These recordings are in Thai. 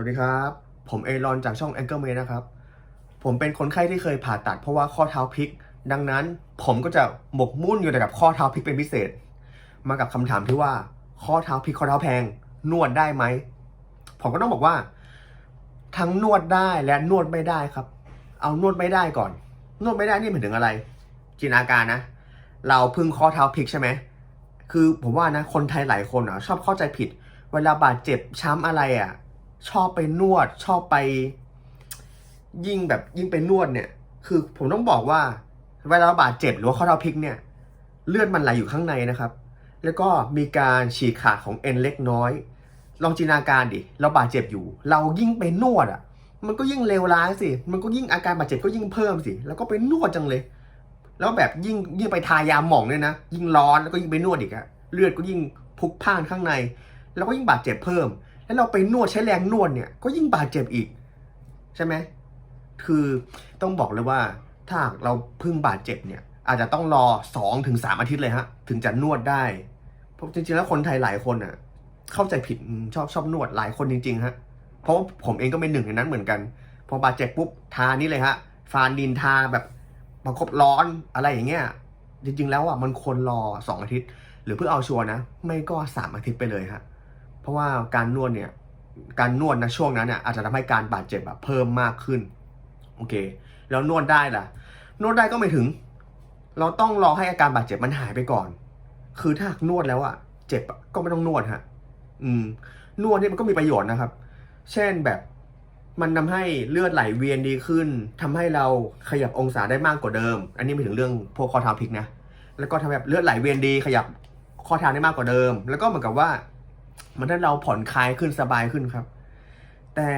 วัสดีครับ ผมเอรอนจากช่อง Anchor m a นะครับ ผมเป็นคนไข้ที่เคยผ่าตัดเพราะว่าข้อเท้าพลิก ดังนั้นผมก็จะหมกมุ่นอยู่แต่กับข้อเท้าพลิกเป็นพิเศษ มากับคำถามที่ว่าข้อเท้าพลิกข้อเท้าแพง นวดได้ไหม ผมก็ต้องบอกว่า ทั้งนวดได้และนวดไม่ได้ครับ เอานวดไม่ได้ก่อน นวดไม่ได้นี่หมายถึงอะไร จินตนาการนะ เราพึ่งข้อเท้าพลิกใช่ไหมคือผมว่านะคนไทยหลายคนอะชอบเข้าใจผิด เวลาบาดเจ็บช้ำอะไรอะ ชอบไปนวด ชอบไป ยิ่งแบบยิ่งไปนวดเนี่ย คือผมต้องบอกว่าเวลาบาดเจ็บหรือว่าข้อเท้าพลิกเนี่ย เลือดมันไหลอยู่ข้างในนะครับ แล้วก็มีการฉีกขาดของเอ็นเล็กน้อย ลองจินตนาการดิเราบาดเจ็บอยู่ เรายิ่งไปนวดอะ มันก็ยิ่งเลวร้ายสิ มันก็ยิ่งอาการบาดเจ็บก็ยิ่งเพิ่มสิ แล้วก็ไปนวดจังเลย แล้วแบบยิ่งยิ่งไปทายาหม่องเนี่ยนะ ยิ่งร้อนแล้วก็ยิ่งไปนวดอีกอะเลือดก็ยิ่งพุกพ่านข้างใน แล้วก็ยิ่งบาดเจ็บเพิ่ม แล้วเราไปนวดใช้แรงนวดเนี่ยก็ยิ่งบาดเจ็บอีก ใช่ไหมคือต้องบอกเลยว่าถ้าเราเพิ่งบาดเจ็บเนี่ย อาจจะต้องรอสองถึงสามอาทิตย์เลยฮะ ถึงจะนวดได้เพราะจริงๆแล้วคนไทยหลายคนอะ เข้าใจผิดชอบชอบนวดหลายคนจริงๆฮะเพราะว่าผมเองก็เป็นหนึ่งในนั้นเหมือนกันพอบาดเจ็บปุ๊บทานี่เลยฮะฟานดินทาแบบประคบร้อนอะไรอย่างเงี้ยจริงๆแล้วอะมันควรรอสองอาทิตย์ หรือเพื่อเอาชัวร์นะ ไม่ก็สามอาทิตย์ไปเลยฮะ ราะว่าการนวดเนี่ยการนวดนะช่วงนั้นเนี่ยอาจจะทำให้การบาดเจ็บอะเพิ่มมากขึ้นโอเค แล้วนวดได้ล่ะ นวดได้ก็ไม่ถึง เราต้องรอให้อาการบาดเจ็บมันหายไปก่อน คือถ้าหากนวดแล้วอะเจ็บก็ไม่ต้องนวดฮะอืม นวดเนี่ยมันก็มีประโยชน์นะครับ เช่นแบบมันทำให้เลือดไหลเวียนดีขึ้นทำให้เราขยับองศาได้มากกว่าเดิม อันนี้ไม่ถึงเรื่องพวกข้อเท้าพลิกนะแล้วก็ทำให้แบบเลือดไหลเวียนดี ขยับข้อเท้าได้มากกว่าเดิม แล้วก็เหมือนกับว่า มันทำให้เราผ่อนคลายขึ้นสบายขึ้นครับ แต่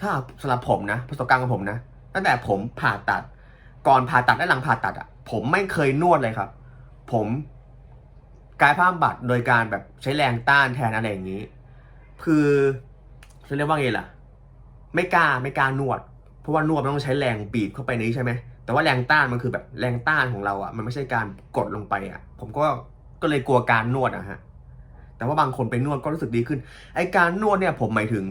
ถ้าสำหรับผมนะประสบการณ์ของผมนะตั้งแต่ผมผ่าตัด ก่อนผ่าตัดและหลังผ่าตัดอะ ผมไม่เคยนวดเลยครับ ผมกายภาพบำบัดโดยการแบบใช้แรงต้านแทนอะไรอย่างนี้ คือจะเรียกว่าไงล่ะ ไม่กล้าไม่กล้านวด เพราะว่านวดมันต้องใช้แรงบีบเข้าไปในนี้ใช่ไหมแต่ว่าแรงต้านมันคือแบบแรงต้านของเราอะมันไม่ใช่การกดลงไปอะ ผมก็ก็เลยกลัวการนวดอะฮะ แต่ว่าบางคนไปนวดก็รู้สึกดีขึ้น ไอการนวดเนี่ยผมหมายถึง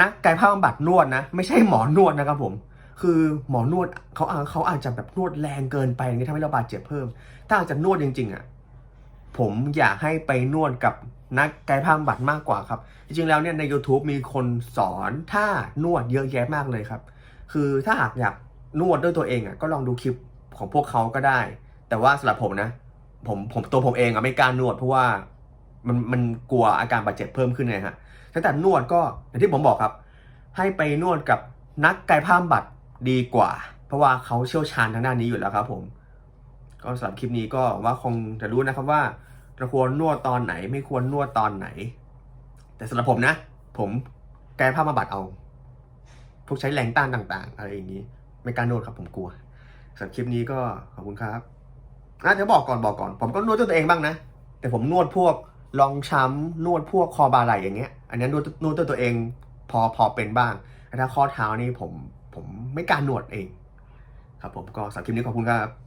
นักกายภาพบำบัดนวดนะ ไม่ใช่หมอนวดนะครับผม คือหมอนวดเขาเขาอาจจะแบบนวดแรงเกินไปอย่างนี้ทำให้เราบาดเจ็บเพิ่ม ถ้าอาจจะนวดจริง ๆอะผมอยากให้ไปนวดกับนักกายภาพบำบัดมากกว่าครับ จริงๆแล้วเนี่ยใน YouTube มีคนสอนท่านวดเยอะแยะมากเลยครับ คือถ้าหากอยากนวดด้วยตัวเองอะก็ลองดูคลิปของพวกเขาก็ได้ แต่ว่าสำหรับผมนะ ผมผมตัวผมเองอะไม่กล้านวดเพราะว่า มันมันกลัวอาการบาดเจ็บเพิ่มขึ้นไงฮะแต่แต่นวดก็อย่างที่ผมบอกครับ ให้ไปนวดกับนักกายภาพบำบัดดีกว่า เพราะว่าเขาเชี่ยวชาญทางด้านนี้อยู่แล้วครับผม ก็สำหรับคลิปนี้ก็ว่าคงจะรู้นะครับว่าเราควรนวดตอนไหน ไม่ควรนวดตอนไหน แต่สำหรับผมนะ ผมกายภาพบำบัดเอา พวกใช้แรงต้านต่างๆ อะไรอย่างนี้ ไม่กล้านวดครับผมกลัวสำหรับคลิปนี้ก็ขอบคุณครับอะเดี๋ยวบอกก่อนบอกก่อน ผมก็นวดตัวเองบ้างนะ แต่ผมนวดพวก ลองช้ำนวดพวกคอบาไหลอย่างเงี้ย อันนี้นวดนวดตัวตัวเองพอพอเป็นบ้างแต่ถ้าข้อเท้านี่ผมผมไม่กล้ารนวดเอง ครับผมก็สำหรับคลิปนี้ขอบคุณครับ